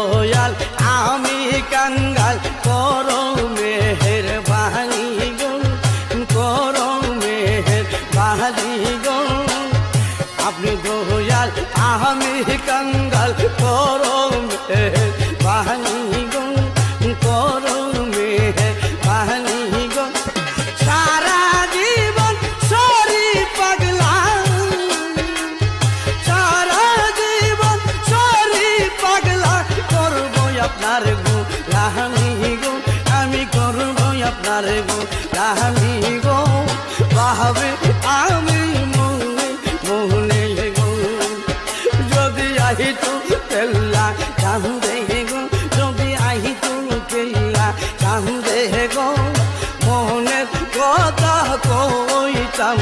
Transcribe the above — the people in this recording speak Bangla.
দয়াল, আমি কাঙ্গাল, করো মেহের বাহানি গো করো মেহের বাহানি গো আপনি দয়াল, আমি কাঙ্গাল, করো মেহের বাহানি গো আপনার গো, রাহামি গো, আমি করব আপনার গো, রাহামি গো। বাহাবে আমি মনে মনে গো যদি আহি তো তেলা চাহু দেহে গো, যদি আহি তো কেলা চাহু দেহে গো মনে কথা কইতাম